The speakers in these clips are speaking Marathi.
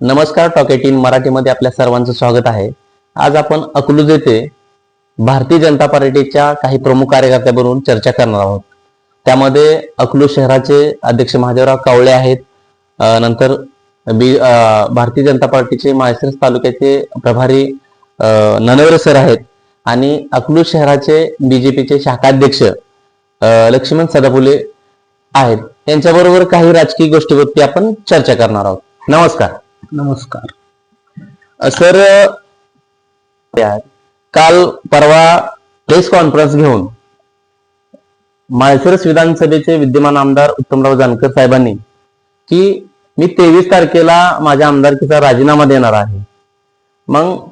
नमस्कार टॉक एटीन मराठीमध्ये आपल्या सर्वांचं स्वागत आहे. आज आपण अकलूज येथे भारतीय जनता पार्टीच्या काही प्रमुख कार्यकर्त्याबरोबर चर्चा करणार आहोत. त्यामध्ये अकलूज शहराचे अध्यक्ष महादेवराव कावळे आहेत. नंतर बी भारतीय जनता पार्टीचे माळशिरस तालुक्याचे प्रभारी ननवर ननवरे सर आहेत आणि अकलूज शहराचे बीजेपीचे शाखाध्यक्ष लक्ष्मण सदाफुले आहेत. यांच्याबरोबर काही राजकीय गोष्टीवरती आपण चर्चा करणार आहोत. नमस्कार. नमस्कार. सर त्या- काल परवा प्रेस कॉन्फरन्स घेऊन माळशिरस विधानसभेचे विद्यमान आमदार उत्तमराव जानकर साहेबांनी की मी तेवीस तारखेला माझ्या आमदारकीचा राजीनामा देणार आहे. मग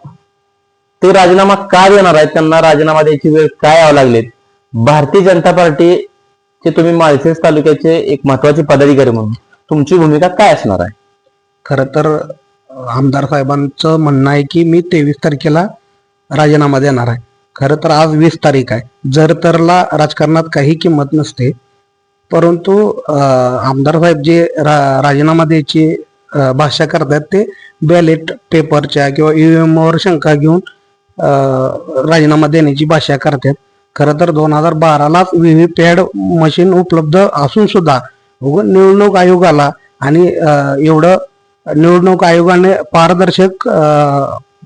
ते राजीनामा का देणार आहेत? त्यांना राजीनामा द्यायची वेळ काय यावं लागलेत? भारतीय जनता पार्टीचे तुम्ही माळशिरस तालुक्याचे एक महत्त्वाचे पदाधिकारी म्हणून तुमची भूमिका काय असणार आहे? खर तर आमदार साहेबांचं म्हणणं आहे की मी तेवीस तारखेला राजीनामा देणार आहे. खरं तर आज वीस तारीख आहे. जर तरला राजकारणात काही किंमत नसते परंतु आमदार साहेब जे रा, राजीनामा द्यायची भाषा करतात ते बॅलेट पेपरच्या किंवा ईव्हीएमवर शंका घेऊन राजीनामा देण्याची भाषा करतात. खरं तर दोन हजार बारालाच व्ही पॅड मशीन उपलब्ध असून सुद्धा निवडणूक आयोगाला आणि एवढं निवडणूक आयोगाने पारदर्शक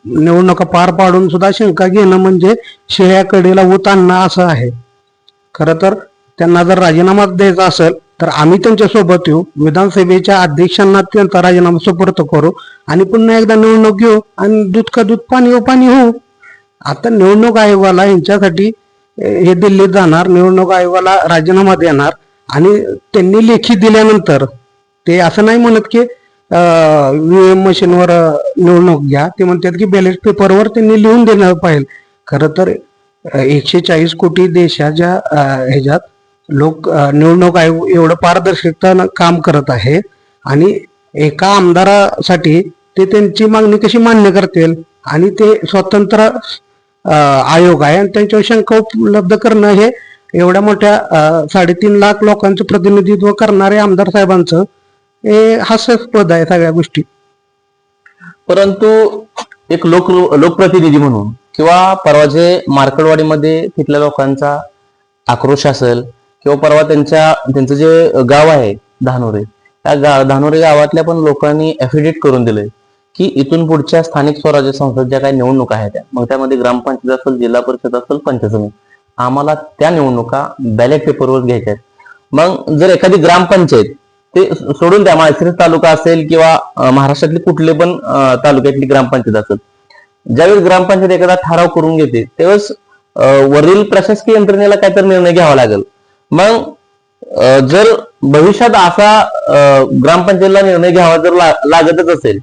निवडणुका पार पाडून सुद्धा शंका घेणं म्हणजे शेळ्याकडेला ऊत आणणं असं आहे. खरं तर त्यांना जर राजीनामा द्यायचा असेल तर आम्ही त्यांच्यासोबत येऊ विधानसभेच्या अध्यक्षांना त्यांचा राजीनामा सुपूर्त करू आणि पुन्हा एकदा निवडणूक घेऊ आणि दूध का दूध पाणी हो पाणी होऊ. आता निवडणूक आयोगाला यांच्यासाठी हे दिल्लीत जाणार निवडणूक आयोगाला राजीनामा देणार आणि त्यांनी लेखी दिल्यानंतर ते असं नाही म्हणत की व्हीएम मशीनवर निवडणूक घ्या. ते म्हणतात की बॅलेट पेपरवर त्यांनी लिहून देणं पाहिजे. खरं तर एकशे चाळीस कोटी देशाच्या ह्याच्यात लोक निवडणूक आयोग एवढं पारदर्शकता काम करत आहे आणि एका आमदारासाठी ते त्यांची मागणी कशी मान्य करतील आणि ते स्वतंत्र आयोग आहे आणि त्यांच्यावर शंका उपलब्ध करणं हे एवढ्या मोठ्या साडेतीन लाख लोकांचं प्रतिनिधित्व करणारे आमदार साहेबांचं हे हास्यास्पद आहे सगळ्या गोष्टी. परंतु एक लोक लोकप्रतिनिधी म्हणून किंवा परवा जे मार्कडवाडीमध्ये तिथल्या लोकांचा आक्रोश असेल किंवा परवा त्यांच्या त्यांचं जे गाव आहे धानोरे त्या गा धानोरे गावातल्या पण लोकांनी एफिडेट करून दिलंय की इथून पुढच्या स्थानिक स्वराज्य संस्थेत ज्या काही निवडणुका आहेत त्या मग त्यामध्ये ग्रामपंचायत असेल जिल्हा परिषद असेल पंचायत आम्हाला त्या निवडणुका बॅलेट पेपरवर घ्यायच्या आहेत. मग जर एखादी ग्रामपंचायत ते सोडून द्या. माळशिरस तालुका असेल किंवा महाराष्ट्रातले कुठले पण तालुक्यातली ग्रामपंचायत असेल ज्यावेळेस ग्रामपंचायत एखादा ठराव करून घेते त्यावेळेस वरील प्रशासकीय यंत्रणेला काहीतरी निर्णय घ्यावा लागेल. मग जर भविष्यात असा ग्रामपंचायतीला निर्णय घ्यावा जर लागतच असेल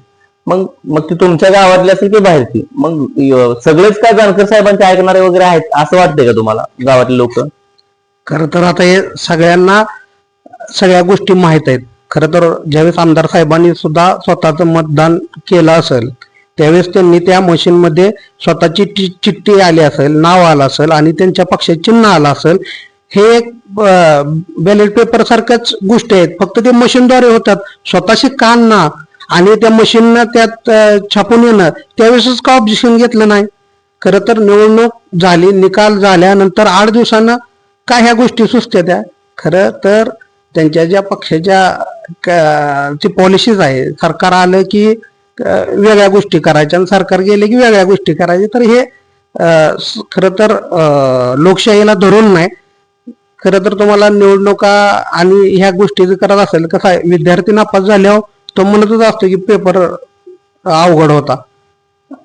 मग मग ती तुमच्या गावातली असेल की बाहेरची? मग सगळेच काय जानकर साहेबांचे ऐकणारे वगैरे आहेत असं वाटतंय का तुम्हाला गावातले लोक? खर तर आता हे सगळ्यांना सगळ्या गोष्टी माहीत आहेत. खरं तर ज्यावेळेस आमदार साहेबांनी सुद्धा स्वतःचं मतदान केलं असेल त्यावेळेस त्यांनी त्या मशीनमध्ये स्वतःची चिठ्ठी आली असेल नाव आलं असेल आणि त्यांच्या पक्षाचे चिन्ह आलं असेल हे एक बॅलेट पेपर सारख्याच गोष्टी आहेत फक्त ते मशीनद्वारे होतात. स्वतःशी काढणं आणि त्या मशीननं त्यात छापून येणं त्यावेळेसच का ऑब्जेक्शन घेतलं नाही? खरं तर निवडणूक झाली निकाल झाल्यानंतर आठ दिवसानं काय ह्या गोष्टी सुचत्या त्या? खरं तर त्यांच्या ज्या पक्षाच्या जी पॉलिसीज आहे. सरकार आलं की वेगळ्या गोष्टी करायच्या आणि सरकार गेले की वेगळ्या गोष्टी करायच्या. तर हे खरं तर लोकशाहीला धरून नाही. खरं तर तुम्हाला निवडणुका आणि ह्या गोष्टी जर करत असेल कसं आहे विद्यार्थी नापास झाल्यावर तो म्हणतच असतो की पेपर अवघड होता.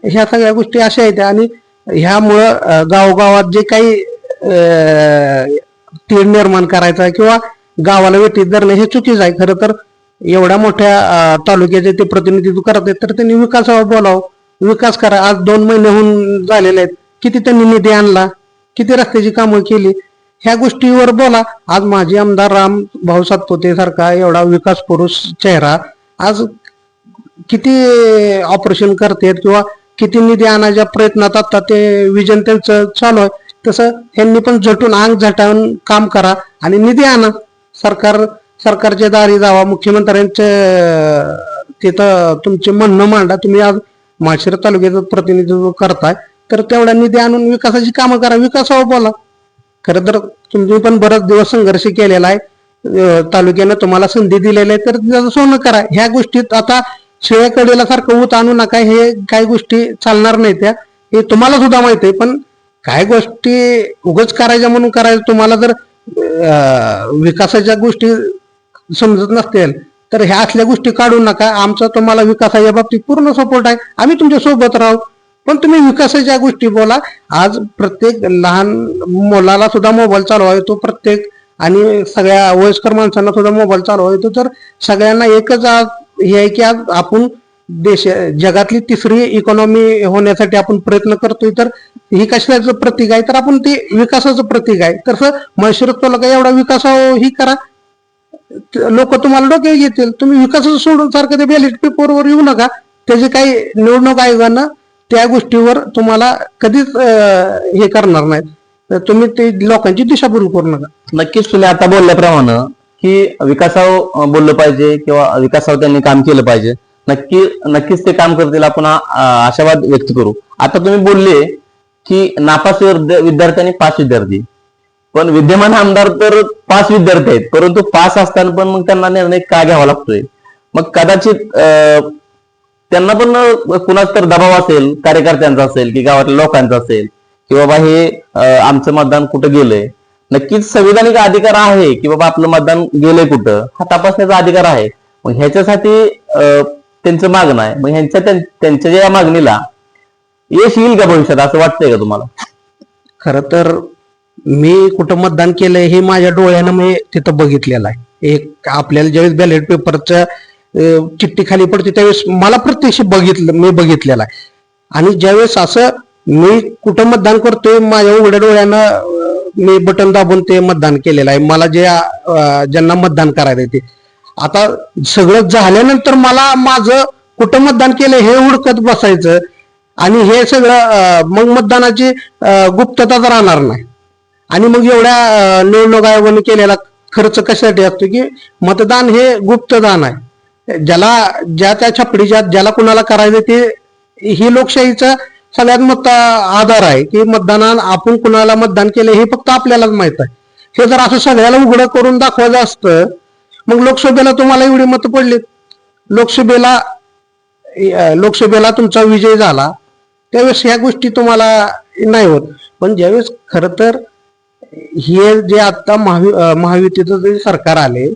ह्या सगळ्या गोष्टी अशा आहेत आणि ह्यामुळं गावोगावात जे काही अं, तीड निर्माण करायचा किंवा गावाला वेटीत धरणं हे चुकीचं आहे. खरं तर एवढ्या मोठ्या तालुक्याचे ते प्रतिनिधित्व करत आहेत तर त्यांनी विकासावर बोलावं. विकास करा. आज दोन महिने होऊन झालेले आहेत. किती त्यांनी निधी आणला? किती रस्त्याची कामं केली? ह्या गोष्टीवर बोला. आज माजी आमदार राम भाऊ सातपुते सारखा एवढा विकास पुरुष चेहरा आज किती ऑपरेशन करतात किंवा किती निधी आणायच्या प्रयत्नात आता ते विजन त्यांचं चालू आहे. तसं ह्यांनी पण झटून अंग झटावून काम करा आणि निधी आणा. सरकार सरकारच्या दारी जावा. मुख्यमंत्र्यांचे तिथं तुमचे म्हणणं मांडा. तुम्ही आज माळशिरस तालुक्याचं प्रतिनिधित्व करताय. तर तेवढ्या निधी आणून विकासाची कामं करा. विकासावर बोला. खरं तर तुम्ही पण बराच दिवस संघर्ष केलेला आहे. तालुक्यानं तुम्हाला संधी दिलेली आहे तर त्याचं सोनं करा. ह्या गोष्टीत आता शिळ्याकडेला सारखं ऊत आणू नका. हे काही गोष्टी चालणार नाही त्या. हे तुम्हाला सुद्धा माहिती आहे पण काय गोष्टी उगच करायच्या म्हणून करायचं तुम्हाला जर विकासाच्या गोष्टी समजत नसतील तर ह्या असल्या गोष्टी काढू नका. आमचा तुम्हाला विकासाच्या बाबतीत पूर्ण सपोर्ट आहे. आम्ही तुमच्यासोबत राहू. पण तुम्ही विकासाच्या गोष्टी बोला. आज प्रत्येक लहान मुलाला सुद्धा मोबाईल चालवा येतो प्रत्येक आणि सगळ्या वयस्कर माणसांना सुद्धा मोबाईल चालवा येतो तर सगळ्यांना एकच आज हे आहे की आज आपण देश जगातली तिसरी इकॉनॉमी होण्यासाठी आपण प्रयत्न करतोय तर ही कशाचं प्रतीक आहे? तर आपण ते विकासाचं प्रतीक आहे. तसं म्हैसूर तालुका एवढा विकास ही करा. लोक तुम्हाला डोके घेतील. तुम्ही विकासाचं सोडून सारखं ते बॅलेट पेपरवर येऊ नका. त्याचे काही निवडणूक आयोगानं त्या गोष्टीवर तुम्हाला कधीच हे करणार नाहीत. तर तुम्ही ते लोकांची दिशाभूल करू नका. नक्कीच तुम्ही आता बोलल्याप्रमाणे की विकासावर बोललं पाहिजे किंवा विकासावर त्यांनी काम केलं पाहिजे. नक्की नक्कीच ते काम करतील आपण आशावाद व्यक्त करू. आता तुम्ही बोलले की नापास विद्यार्थ्यांनी विद्यार्थी आणि पास विद्यार्थी. पण विद्यमान आमदार तर पाच विद्यार्थी आहेत परंतु पास असताना पण मग त्यांना निर्णय का घ्यावा लागतोय? मग कदाचित अं, त्यांना पण कुणाच कुणाचा तर दबाव असेल कार्यकर्त्यांचा असेल की गावातल्या लोकांचा असेल की बाबा हे आमचं मतदान कुठं गेलंय? नक्कीच संविधानिक अधिकार आहे की बाबा आपलं मतदान गेलंय कुठं? हा तपासण्याचा अधिकार आहे. मग ह्याच्यासाठी त्यांचं मागणं आहे. मग ह्यांच्या त्यांच्या ज्या मागणीला यश येईल का भविष्यात असं वाटतंय का तुम्हाला? खर तर मी कुठं मतदान केलंय हे माझ्या डोळ्यानं मी तिथं बघितलेलं आहे. एक आपल्याला ज्यावेळेस बॅलेट पेपरच्या चिठ्ठी खाली पडते त्यावेळेस मला प्रत्यक्ष बघितलं मी बघितलेलं आहे. आणि ज्यावेळेस असं मी कुठं मतदान करतोय माझ्या उघड्या डोळ्यानं मी बटन दाबून ते मतदान केलेलं आहे. मला जे ज्यांना मतदान करायचं ते. आता सगळं झाल्यानंतर मला माझं कुठं मतदान केलं हे हुडकत बसायचं. आणि हे सगळं मग मतदानाची गुप्तता तर राहणार नाही. आणि मग एवढ्या निवडणूक आयोगाने केलेला खर्च कशासाठी असतो की मतदान हे गुप्तदान आहे. ज्याला ज्या त्या छपडीच्या ज्याला कुणाला करायचं ते ही लोकशाहीचा सगळ्यात मोठा आधार आहे की मतदानात आपण कुणाला मतदान केलं हे फक्त आपल्यालाच माहीत आहे. हे जर असं सगळ्याला उघडं करून दाखवायचं असतं मग लोकसभेला तुम्हाला एवढे मतं पडलेत. लोकसभेला लोकसभेला तुमचा विजय झाला. त्यावेळेस ह्या गोष्टी तुम्हाला नाही होत. पण ज्यावेळेस खर तर हे जे आता महावि महायुतीचं जे सरकार आले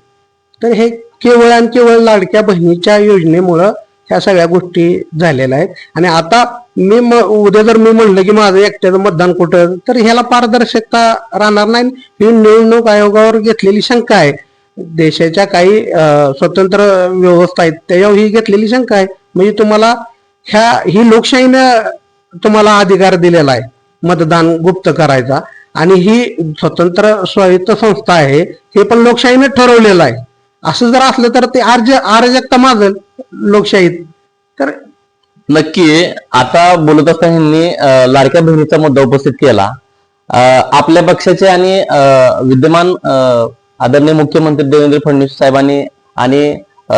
तर हे केवळ आणि केवळ लाडक्या बहिणीच्या योजनेमुळं ह्या सगळ्या गोष्टी झालेल्या आहेत. आणि आता मी म- उद्या जर मी म्हणलं की माझं एकट्याचं मतदान कुठं तर ह्याला पारदर्शकता राहणार नाही. ही निवडणूक आयोगावर घेतलेली शंका आहे. देशाच्या काही अं, स्वतंत्र व्यवस्था आहेत त्याच्यावर ही घेतलेली शंका आहे. म्हणजे तुम्हाला ह्या ही लोकशाहीनं तुम्हाला अधिकार दिलेला आहे मतदान गुप्त करायचा. आणि ही स्वतंत्र स्वायत्त संस्था आहे हे पण लोकशाहीनं ठरवलेलं आहे. असं जर असलं तर ते अर्ज अराजकता माजल लोकशाहीत. तर नक्की आता बोलत असताना लाडक्या बहिणीचा मुद्दा उपस्थित केला. आपल्या पक्षाचे आणि अं, विद्यमान अं, आदरणीय मुख्यमंत्री देवेंद्र फडणवीस साहेबांनी आणि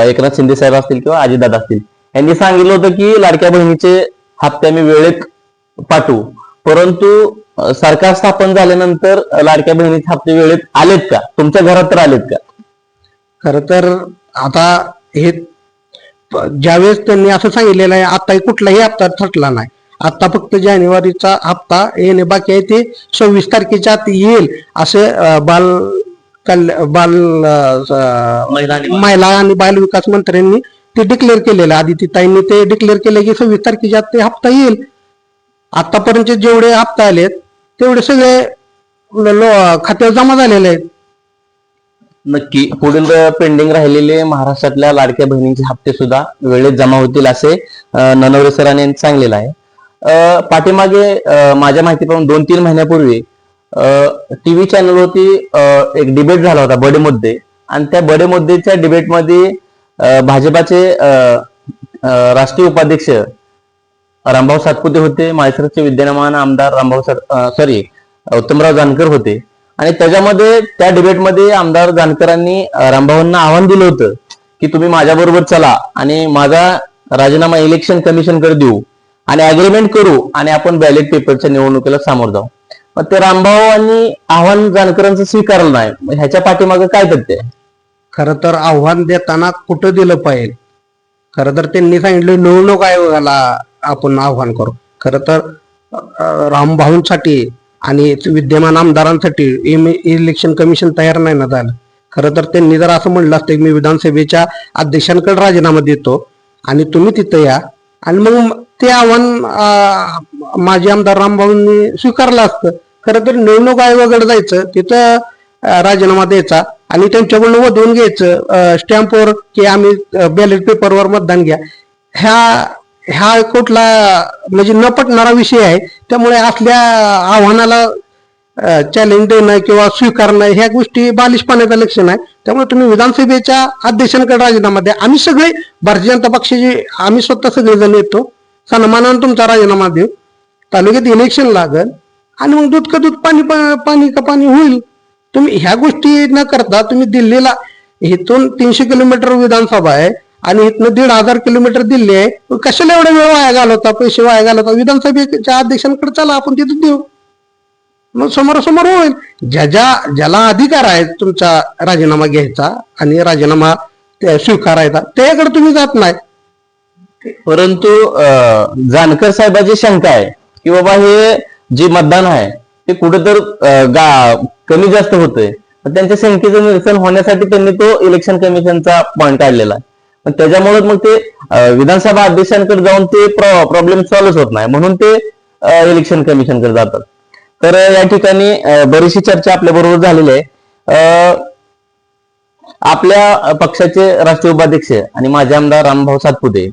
एकनाथ शिंदे साहेब असतील किंवा अजितदादा असतील यांनी सांगितलं होतं की लाडक्या बहिणीचे हप्ते आम्ही वेळेत पाठवू. परंतु सरकार स्थापन झाल्यानंतर लाडक्या बहिणीचे हप्ते वेळेत आलेत का? तुमच्या घरात तर आलेत का? खर तर आता हे ज्यावेळेस त्यांनी असं सांगितलेलं आहे आता कुठलाही हप्ता थटला नाही. आता फक्त जानेवारीचा हप्ता येणे बाकी आहे ते सव्वीस तारखेच्या आत येईल असे बाल कल्या बाल महिला आणि बाल. विकास मंत्र्यांनी ते डिक्लेअर केलेलं आदिती ताईंनी ते डिक्लेअर केले की सव्वीस तारखेच्या आत ते हप्ता येईल. आतापर्यंत जेवढे हप्ता आलेत तेवढे सगळे खात्यावर जमा झालेले आहेत. नक्की. पुढील पेंडिंग राहिलेले महाराष्ट्रातल्या लाडक्या बहिणींचे हप्ते सुद्धा वेळेत जमा होतील असे ननवरे सरांनी सांगलेलं आहे. पाठीमागे माझ्या माहितीप्रमाणे दोन तीन महिन्यापूर्वी टीव्ही चॅनलवरती एक डिबेट झाला होता बडे मुद्दे. आणि त्या बडे मुद्देच्या डिबेटमध्ये भाजपाचे राष्ट्रीय उपाध्यक्ष रामभाऊ सातपुते होते माळसरचे विद्यमान आमदार रामभाऊ सात सॉरी उत्तमराव जानकर होते. आणि त्याच्यामध्ये त्या डिबेटमध्ये आमदार जानकरांनी रामभाऊंना आव्हान दिलं होतं की तुम्ही माझ्याबरोबर चला आणि माझा राजीनामा इलेक्शन कमिशनकडे देऊ. आणि अग्रीमेंट करू आणि आपण बॅलेट पेपरच्या निवडणुकीला सामोर जाऊ. मग ते रामभाऊ आव्हान जानकरांचं स्वीकारलं नाही. मग ह्याच्या पाठीमागे काय तथ्य आहे तर आव्हान देताना कुठं दिलं पाहिजे? खरं तर त्यांनी सांगितलं निवडणूक आयोगाला आपण आव्हान करू. खरं तर अं, रामभाऊंसाठी आणि विद्यमान आमदारांसाठी इम- इलेक्शन कमिशन तयार नाही ना झालं. खरं तर त्यांनी जर असं म्हणलं असतं की मी विधानसभेच्या अध्यक्षांकडे राजीनामा देतो आणि तुम्ही तिथं या आणि मग ते आव्हान माजी आमदार रामभाऊंनी स्वीकारलं असतं. खरं तर निवडणूक आयोगाकडे जायचं तिथं राजीनामा द्यायचा आणि त्यांच्याकडून वधवून घ्यायचं स्टॅम्पवर की आम्ही बॅलेट पेपरवर मतदान घ्या. ह्या ह्या कुठला म्हणजे न पटणारा विषय आहे. त्यामुळे असल्या आव्हानाला चॅलेंज देणं किंवा स्वीकारणं ह्या गोष्टी बालिशपणाचं लक्षण आहे. त्यामुळे तुम्ही विधानसभेच्या अध्यक्षांकडे राजीनामा द्या. आम्ही सगळे भारतीय जनता पक्षाचे आम्ही स्वतः सगळेजण येतो. सन्मानानं तुमचा राजीनामा देऊ. तालुक्यात इलेक्शन लागल आणि मग दूध का दूध पाणी पा- पाणी का पाणी होईल. तुम्ही ह्या गोष्टी न करता तुम्ही दिल्लीला इथून तीनशे किलोमीटर विधानसभा आहे आणि इथनं दीड हजार किलोमीटर दिल्ली आहे. कशाला एवढा वेळ वाया घालवता? पैसे वाया घालवता? विधानसभेच्या अध्यक्षांकडे चला आपण तिथून देऊ. मग समोरासमोर होईल. ज्या ज्या ज्याला अधिकार आहे तुमचा राजीनामा घ्यायचा आणि राजीनामा स्वीकारायचा त्याकडे तुम्ही जात नाही. परंतु अं, जानकर साहेबाची शंका आहे की बाबा हे जे मतदान आहे ते कुठेतर कमी जास्त होतंय. त्यांच्या शंकेचं निरसन होण्यासाठी त्यांनी तो इलेक्शन कमिशनचा पॉईंट काढलेला आहे. त्याच्यामुळे मग ते विधानसभा अध्यक्षांकडे जाऊन ते प्रॉब्लेम सॉल्व्ह होत नाही. म्हणून ते इलेक्शन कमिशनकडे जातात. तर या ठिकाणी बरीचशी चर्चा आपल्या बरोबर झालेली आहे. अं, आपल्या पक्षाचे राष्ट्रीय उपाध्यक्ष आणि माझे आमदार रामभाऊ सातपुते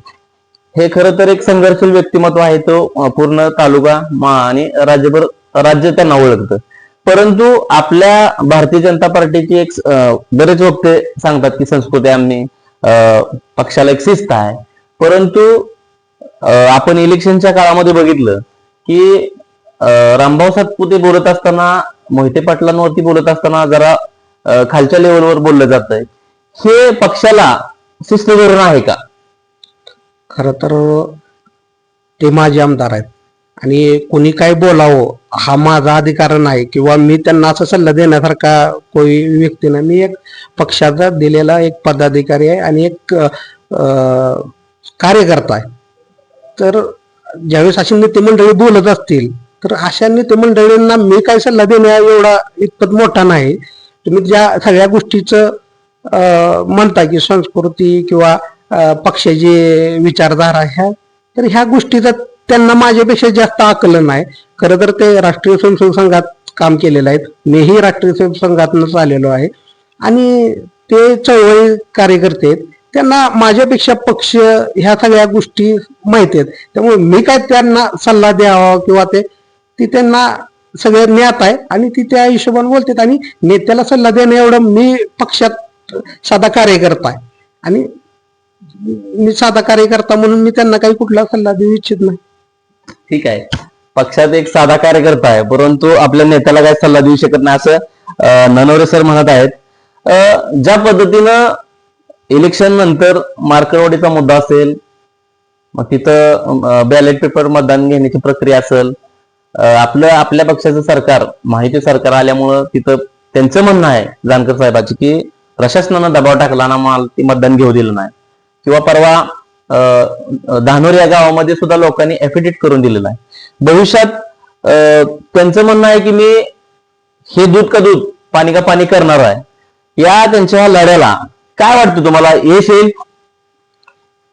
हे खरं तर एक संघर्षशील व्यक्तिमत्व आहे तो पूर्ण तालुका मा- आणि राज्यभर राज्य त्यांना ओळखतं. परंतु आपल्या भारतीय जनता पार्टीची एक बरेच वक्ते सांगतात की संस्कृती आम्ही अं, पक्षाला एक शिस्त आहे. परंतु आपण इलेक्शनच्या काळामध्ये बघितलं की रामभाऊ सातपुते बोलत असताना मोहिते पाटलांवरती बोलत असताना जरा खालच्या लेवलवर बोललं जात हे पक्षाला शिस्त धोरण आहे का? खरं तर ते माझे आमदार आहेत. आणि कोणी काय बोलावं हा माझा अधिकार नाही किंवा मी त्यांना असं सल्ला देण्यासारखा कोणी व्यक्ती नाही. मी एक पक्षाचा दिलेला एक पदाधिकारी आहे आणि एक कार्यकर्ता आहे. तर ज्यावेळेस अशी नेते मंडळी बोलत असतील तर अशा नेते मंडळींना मी काय सल्ला देण्या एवढा इतपत मोठा नाही. तुम्ही ज्या सगळ्या गोष्टीचं म्हणता की संस्कृती किंवा पक्षाची विचारधारा ह्या तर ह्या गोष्टीचा त्यांना माझ्यापेक्षा जास्त आकलन आहे खरं तर ते राष्ट्रीय स्वयंसेवक संघात काम केलेलं आहे मीही राष्ट्रीय स्वयंसेवक संघातूनच आलेलो आहे. आणि ते चळवळी कार्यकर्ते आहेत. त्यांना माझ्यापेक्षा पक्ष ह्या सगळ्या गोष्टी माहिती आहेत. त्यामुळे मी काय त्यांना सल्ला द्यावा किंवा ते ती त्यांना सगळं ज्ञात आहे आणि ती त्या हिशोबाने बोलतात. आणि नेत्याला सल्ला देणे एवढं मी पक्षात साधा कार्यकर्ता आहे. आणि मी साधा कार्यकर्ता म्हणून मी त्यांना काही कुठला सल्ला देऊ इच्छित नाही. ठीक आहे. पक्षात एक साधा कार्यकर्ता आहे परंतु आपल्या नेत्याला काय सल्ला देऊ शकत नाही असं ननवरे सर म्हणत आहेत. ज्या पद्धतीनं इलेक्शन नंतर मार्करवाडीचा मुद्दा असेल मग तिथं बॅलेट पेपर मतदान घेण्याची प्रक्रिया असेल आपलं आपल्या पक्षाचं सरकार माहिती सरकार आल्यामुळं तिथं त्यांचं म्हणणं आहे जानकर साहेबाची की प्रशासनानं दबाव टाकला ना मला ती मतदान घेऊ दिलं नाही. किंवा परवा अं, धानोर या गावामध्ये सुद्धा लोकांनी एफिडेट करून दिलेलं आहे. भविष्यात त्यांचं म्हणणं आहे की मी हे दूध का दूध पाणी का पाणी करणार आहे? या त्यांच्या लढ्याला काय वाटतं तुम्हाला? यश येईल?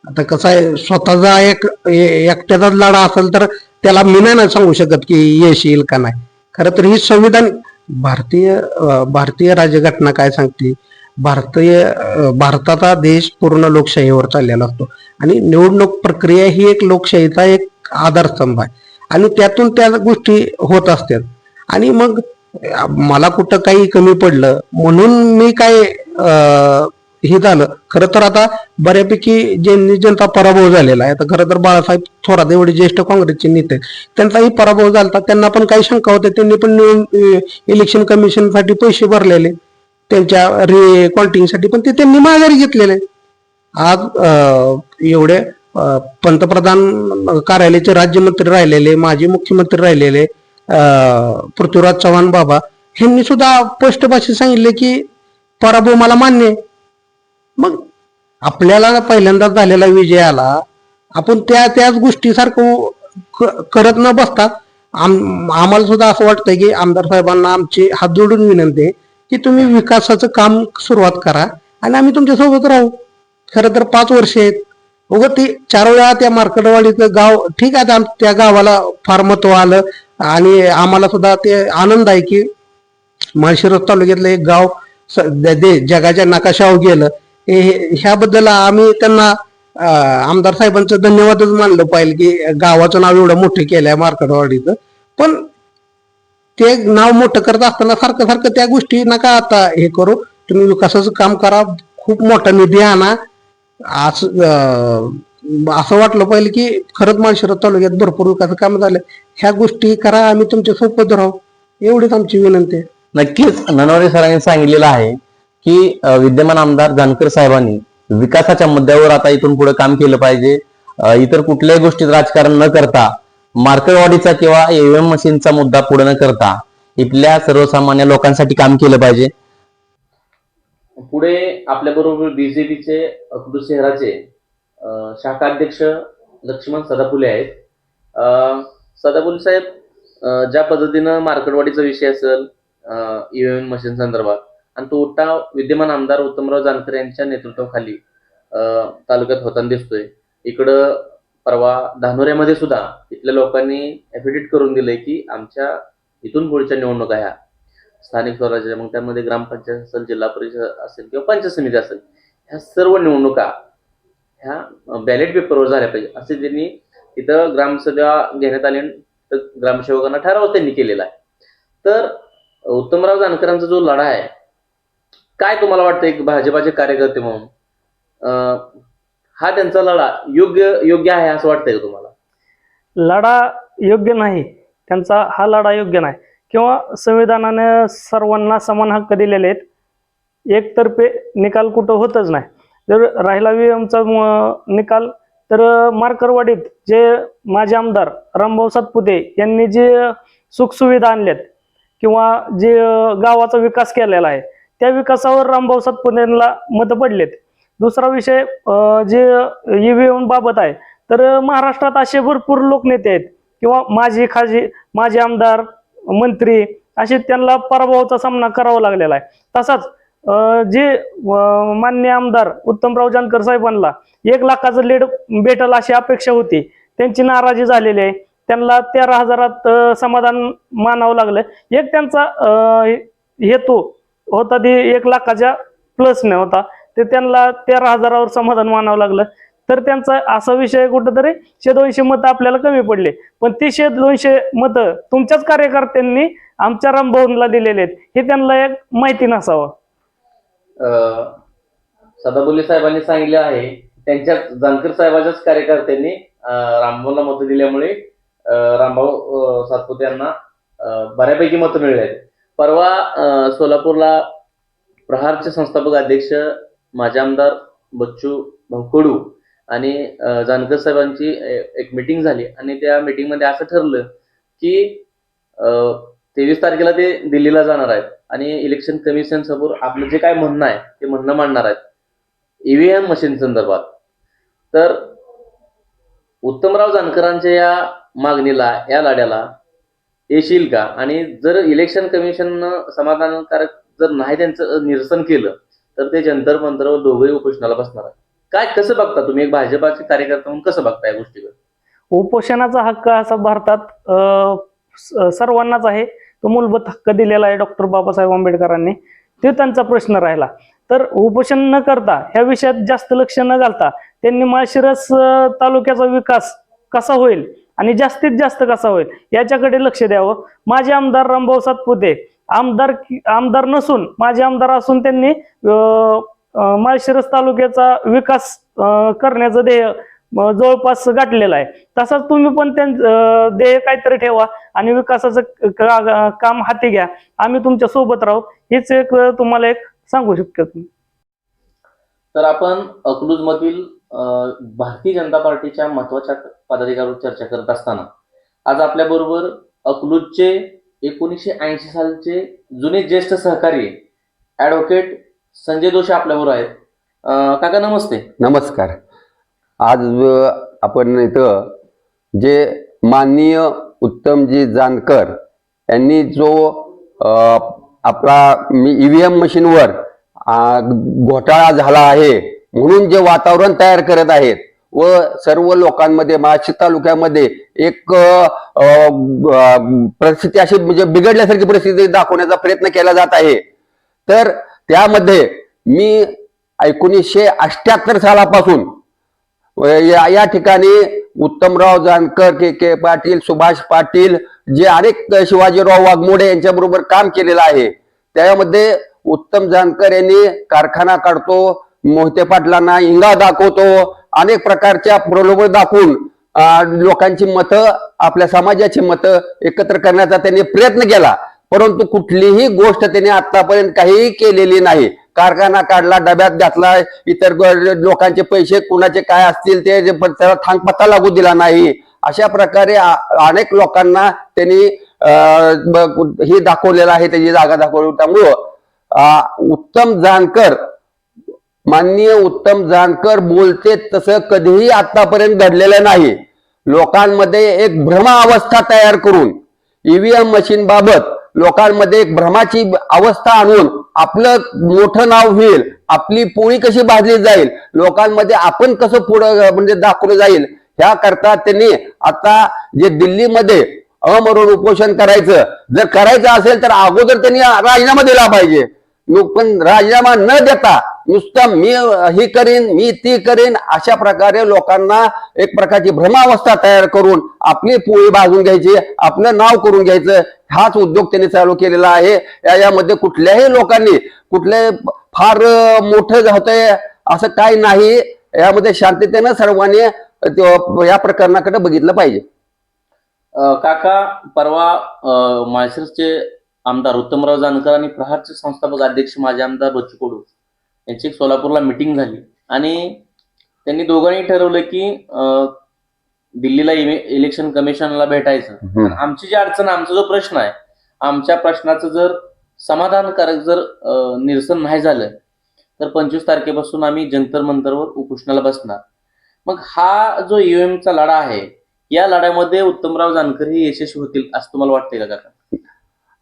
आता कसं आहे स्वतःचा एक एकट्याचाच लढा असेल तर त्याला मी नाही ना सांगू शकत की यश येईल का नाही. खरं तर ही संविधान भारतीय भारतीय राज्यघटना काय सांगते? भारतीय भारताचा देश पूर्ण लोकशाहीवर चाललेला असतो. आणि निवडणूक प्रक्रिया ही एक लोकशाहीचा एक आधारस्तंभ आहे. आणि त्यातून त्या गोष्टी होत असतात. आणि मग मला कुठं काही कमी पडलं म्हणून मी काय हे झालं. खरं तर आता बऱ्यापैकी ज्यांनी ज्यांचा पराभव झालेला आहे आता खरं तर बाळासाहेब थोरात एवढे ज्येष्ठ काँग्रेसचे नेते त्यांचाही पराभव झाला त्यांना पण काही शंका होत्या त्यांनी पण इलेक्शन कमिशनसाठी पैसे भरलेले. त्यांच्या रे साठी पण ते त्यांनी माघारी घेतलेले आज एवढे पंतप्रधान कार्यालयाचे राज्यमंत्री राहिलेले माजी मुख्यमंत्री राहिलेले पृथ्वीराज चव्हाण बाबा ह्यांनी सुद्धा स्पष्ट भाषेत सांगितले की पराभव मला मान्य आहे. मग आपल्याला पहिल्यांदा झालेला विजय आला आपण त्या त्याच गोष्टीसारखं करत न बसता आम आम्हाला सुद्धा असं वाटतंय की आमदार साहेबांना आमची हात जोडून विनंती आहे. की तुम्ही विकासाचं काम सुरुवात करा आणि आम्ही तुमच्यासोबत राहू. खरं तर पाच वर्ष आहेत. उगं ती चार वेळा त्या मार्केटवाडीचं गाव ठीक आहे त्या गावाला फार महत्त्व आलं आणि आम्हाला सुद्धा ते आनंद आहे की माळशिरस तालुक्यातलं एक गाव स- दे जगाच्या नकाशावर गेलं. हे- ह्याबद्दल आम्ही त्यांना आमदार साहेबांचं धन्यवादच मानलं पाहिजे की गावाचं नाव एवढं मोठं केलंय मार्केटवाडीचं. पण ते नाव मोठं करत असताना सारखं सारखं त्या गोष्टी नका आता हे करू. तुम्ही विकासाचं काम करा. खूप मोठा निधी आणा. असं असं वाटलं पाहिजे की खरंच माळशिरस तालुक्यात भरपूर विकास काम झालं. ह्या गोष्टी करा. आम्ही तुमच्यासोबत राहू. एवढीच आमची विनंती आहे. नक्कीच ननवरे सरांनी सांगितलेलं आहे की विद्यमान आमदार जानकर साहेबांनी विकासाच्या मुद्द्यावर आता इथून पुढे काम केलं पाहिजे. इतर कुठल्याही गोष्टीत राजकारण न करता मार्केटवाडीचा किंवा एव्हीएम मशीनचा मुद्दा पुढे न करता इथल्या सर्वसामान्य लोकांसाठी काम केलं पाहिजे. पुढे आपल्या बरोबर बीजेपीचे अकलूज शहराचे शाखा अध्यक्ष लक्ष्मण सदाफुले आहेत. अ, सदाफुले साहेब ज्या पद्धतीनं मार्केटवाडीचा विषय असेल ईव्हीएम मशीन संदर्भात आणि तो उठा विद्यमान आमदार उत्तमराव जानकर यांच्या नेतृत्वाखाली तालुक्यात होताना दिसतोय. इकडं परवा धानोऱ्यामध्ये सुद्धा इथल्या लोकांनी एफिडेट करून दिलंय की आमच्या इथून पुढच्या निवडणुका ह्या स्थानिक स्वराज्य मग त्यामध्ये ग्रामपंचायत असेल जिल्हा परिषद असेल किंवा पंचायत समिती असेल ह्या सर्व निवडणुका ह्या बॅलेट पेपरवर झाल्या पाहिजे. असे त्यांनी तिथं ग्रामसभा घेण्यात आली तर ग्रामसेवकांना ठराव त्यांनी केलेला आहे. तर उत्तमराव जानकरांचा जो लढा आहे काय तुम्हाला वाटतं एक भाजपाचे कार्यकर्ते म्हणून? अं, हा त्यांचा लढा योग्य योग्य आहे असं वाटतंय का तुम्हाला? लढा योग्य नाही. त्यांचा हा लढा योग्य नाही. किंवा संविधानाने सर्वांना समान हक्क दिलेले आहेत. एकतर्फे निकाल कुठं होतच नाही. जर राहिला विएमचा निकाल तर मार्करवाडीत जे माजी आमदार रामभाऊ सातपुते यांनी जे सुखसुविधा आणल्यात किंवा जे गावाचा विकास केलेला आहे त्या विकासावर रामभाऊ सातपुतेला मतं पडलेत. दुसरा विषय जे ईव्हीएम बाबत आहे तर महाराष्ट्रात असे भरपूर लोकनेते आहेत किंवा माजी खाजी माजी आमदार मंत्री असे त्यांना पराभवाचा सामना करावा लागलेला आहे. तसाच जे मान्य आमदार उत्तमराव जानकर साहेबांना एक लाखाचं लीड भेटल अशी अपेक्षा होती. त्यांची नाराजी झालेली आहे. त्यांना तेरा हजारात समाधान मानावं लागलं. एक त्यांचा हेतू होता ते एक लाखाच्या प्लसने होता. ते त्यांना तेरा हजारावर समाधान मानावं लागलं. तर त्यांचा असा विषय कुठंतरी शे दोनशे मतं आपल्याला कमी पडले. पण ती शे दोनशे मतं तुमच्याच कार्यकर्त्यांनी आमच्या रामभाऊनला दिलेले आहेत. हे त्यांना एक माहिती नसावं. अं, सदाबुल्ले साहेबांनी सांगितले आहे त्यांच्या जानकर साहेबाच्याच कार्यकर्त्यांनी रामभाऊला मतं दिल्यामुळे रामभाऊ सातपुत सातपुते यांना बऱ्यापैकी मतं मिळले आहेत. परवा सोलापूरला प्रहारचे संस्थापक अध्यक्ष माजी आमदार बच्चू भाऊ कडू आणि जानकर साहेबांची एक मिटिंग झाली. आणि त्या मीटिंगमध्ये असं ठरलं की तेवीस तारखेला ते दिल्लीला जाणार आहेत. आणि इलेक्शन कमिशन समोर आपलं जे काय म्हणणं आहे ते म्हणणं मांडणार आहेत. ईव्हीएम मशीन संदर्भात. तर उत्तमराव जानकरांच्या या मागणीला या लढ्याला येशील का? आणि जर इलेक्शन कमिशननं समाधानकारक जर नाही त्यांचं निरसन केलं तर ते जंतर मंतर दोघंही उपोषणाला बसणार आहे काय कसं बघता तुम्ही? एक भाजपाचे कार्यकर्ता म्हणून कसं बघता या गोष्टीकडे उपोषणाचा हक्क असा भारतात सर्वांनाच आहे. तो मूलभूत हक्क दिलेला आहे डॉक्टर बाबासाहेब आंबेडकरांनी. ते त्यांचा प्रश्न राहिला. तर उपोषण न करता ह्या विषयात जास्त लक्ष न घालता त्यांनी माळशिरस तालुक्याचा विकास कसा होईल? आणि जास्तीत जास्त कसा होईल? याच्याकडे लक्ष द्यावं. माझे आमदार रामभाऊ सातपुते आमदार आमदार नसून माझे आमदार असून त्यांनी माळशिरस तालुक्याचा विकास करण्याचं ध्येय जवळपास गाठलेला आहे. तसाच तुम्ही पण त्यां ध्येय काहीतरी ठेवा आणि विकासाचं का- काम हाती घ्या. आम्ही तुमच्यासोबत राहू. हेच एक तुम्हाला एक सांगू शकतो तर आपण अकलूज मधील भारतीय जनता पार्टीच्या महत्त्वाच्या पदाधिकाऱ्यांवर चर्चा करत असताना आज आपल्या बरोबर अकलूजचे एकोणीसशे ऐंशी सालचे जुने ज्येष्ठ सहकारी ऍडव्होकेट संजय जोशी आपल्याबरोबर आहेत. अं, काका नमस्ते. नमस्कार. आज अ, आपण इथं जे माननीय उत्तमजी जानकर यांनी जो अ, आपला ई व्ही एम मशीनवर घोटाळा झाला आहे म्हणून जे वातावरण तयार करत आहेत व सर्व लोकांमध्ये महाशी तालुक्यामध्ये एक परिस्थिती अशी म्हणजे बिघडल्यासारखी परिस्थिती दाखवण्याचा प्रयत्न केला जात आहे. तर त्यामध्ये मी एकोणीसशे अष्ट्याहत्तर सालापासून या या ठिकाणी उत्तमराव जानकर के के पाटील सुभाष पाटील जे अनेक शिवाजीराव वाघमोडे यांच्याबरोबर काम केलेलं आहे त्यामध्ये उत्तम जानकर यांनी कारखाना काढतो मोहिते पाटलांना इंगा दाखवतो अनेक प्रकारच्या प्रलोभन दाखवून लोकांची मतं आपल्या समाजाची मतं एकत्र करण्याचा त्यांनी प्रयत्न केला. परंतु कुठलीही गोष्ट त्यांनी आतापर्यंत काहीही केलेली नाही. कारखाना काढला डब्यात घातला इतर लोकांचे पैसे कुणाचे काय असतील ते त्याला पण त्याला लागू दिला नाही. अशा प्रकारे अनेक लोकांना त्यांनी हे दाखवलेलं आहे त्याची जागा दाखवली. त्यामुळं उत्तम जानकर माननीय उत्तम जानकर बोलते तसं कधीही आतापर्यंत घडलेलं नाही. लोकांमध्ये एक भ्रमावस्था तयार करून ईव्हीएम मशीन बाबत लोकांमध्ये एक भ्रमाची अवस्था आणून आपलं मोठं नाव होईल आपली पोळी कशी भाजली जाईल लोकांमध्ये आपण कसं पुढं म्हणजे दाखवलं जाईल ह्या करता त्यांनी आता जे दिल्लीमध्ये अमरण उपोषण करायचं जर करायचं असेल तर अगोदर त्यांनी राजीनामा दिला पाहिजे. पण राजीनामा न देता नुसतं मी ही करीन मी ती करीन अशा प्रकारे लोकांना एक प्रकारची भ्रमावस्था तयार करून आपली पोळी भाजून घ्यायची आपलं नाव करून घ्यायचं हाच उद्योग त्यांनी चालू केलेला आहे. या- यामध्ये कुठल्याही लोकांनी कुठले फार अं, मोठं होतंय असं काही नाही. यामध्ये शांततेनं सर्वांनी या प्रकरणाकडे बघितलं पाहिजे. काका परवा अं, माळशिरसचे आमदार उत्तमराव जानकर आणि प्रहारचे संस्थापक अध्यक्ष माजी आमदार बच्चू कडू. यांची सोलापूरला मिटिंग झाली. आणि त्यांनी दोघांनी ठरवलं की दिल्लीला इलेक्शन कमिशनला भेटायचं. आमची जी अडचण आमचा जो प्रश्न आहे आमच्या प्रश्नाचं जर समाधानकारक जर निरसन नाही झालं तर पंचवीस तारखेपासून आम्ही जंतर मंतरवर उपोषणाला बसणार. मग हा जो EVM चा लढा आहे या लढ्यामध्ये उत्तमराव जानकर हे यशस्वी होतील असं तुम्हाला वाटतंय का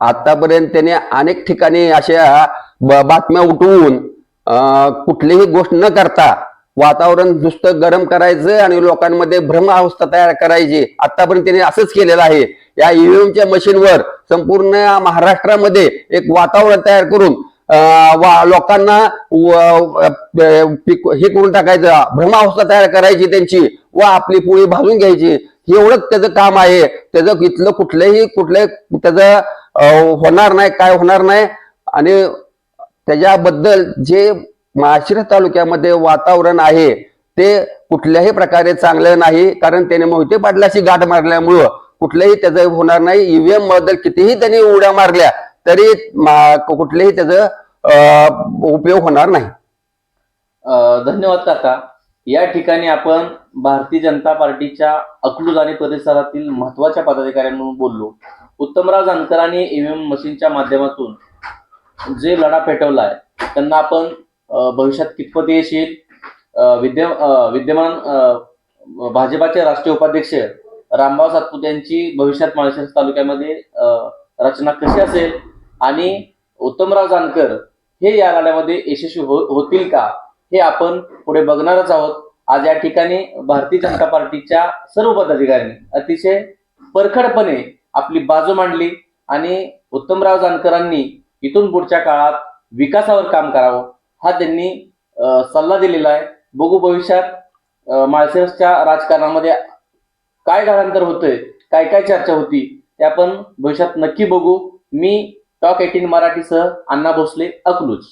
आतापर्यंत त्याने अनेक ठिकाणी अशा बातम्या उठवून कुठलीही गोष्ट न करता वातावरण नुसतं गरम करायचं आणि लोकांमध्ये भ्रम अवस्था तयार करायची. आतापर्यंत त्यांनी असंच केलेलं आहे. या ईव्हीएमच्या मशीनवर संपूर्ण महाराष्ट्रामध्ये एक वातावरण तयार करून वा- लोकांना हे करून टाकायचं. भ्रमावस्था तयार करायची त्यांची व आपली पोळी भाजून घ्यायची. एवढंच त्याचं काम आहे. त्याचं इथलं कुठलंही कुठलं त्याचं होणार नाही काय होणार नाही. आणि त्याच्याबद्दल जे माळशिरस तालुक्यामध्ये वातावरण आहे ते कुठल्याही प्रकारे चांगलं नाही. कारण त्याने मोहिते पाटलाशी गाठ मारल्यामुळं कुठलंही त्याचं होणार नाही. ईव्हीएमबद्दल कितीही त्यांनी उड्या मारल्या तरी कुठलेही त्याचं अं, उपयोग होणार नाही. धन्यवाद काका. या ठिकाणी आपण भारतीय जनता पार्टीच्या अकलूज आणि परिसरातील महत्त्वाच्या पदाधिकाऱ्यांकडून बोललो. उत्तमराव जानकरांनी ईव्हीएम मशीनच्या माध्यमातून जे लढा पेटवलाय त्यांना आपण भविष्यात कितपत यश येईल विद्य विद्यमान भाजपाचे राष्ट्रीय उपाध्यक्ष रामभाऊ सातपुते यांची भविष्यात माळशिरस तालुक्यामध्ये रचना कशी असेल? आणि उत्तमराव जानकर हे या लढ्यामध्ये यशस्वी हो- होतील का? हे आपण पुढे बघणारच आहोत. आज या ठिकाणी भारतीय जनता पार्टीच्या सर्व पदाधिकाऱ्यांनी अतिशय परखडपणे आपली बाजू मांडली आणि उत्तमराव जानकरांनी इथून पुढच्या काळात विकासावर काम करावं हा त्यांनी सल्ला दिलेला आहे. बघू भविष्यात अं, माळशिरसच्या राजकारणामध्ये काय घडांतर होतंय काय काय चर्चा होती ते आपण भविष्यात नक्की बघू. मी टॉक एटीन मराठीसह अण्णा भोसले अकलूज.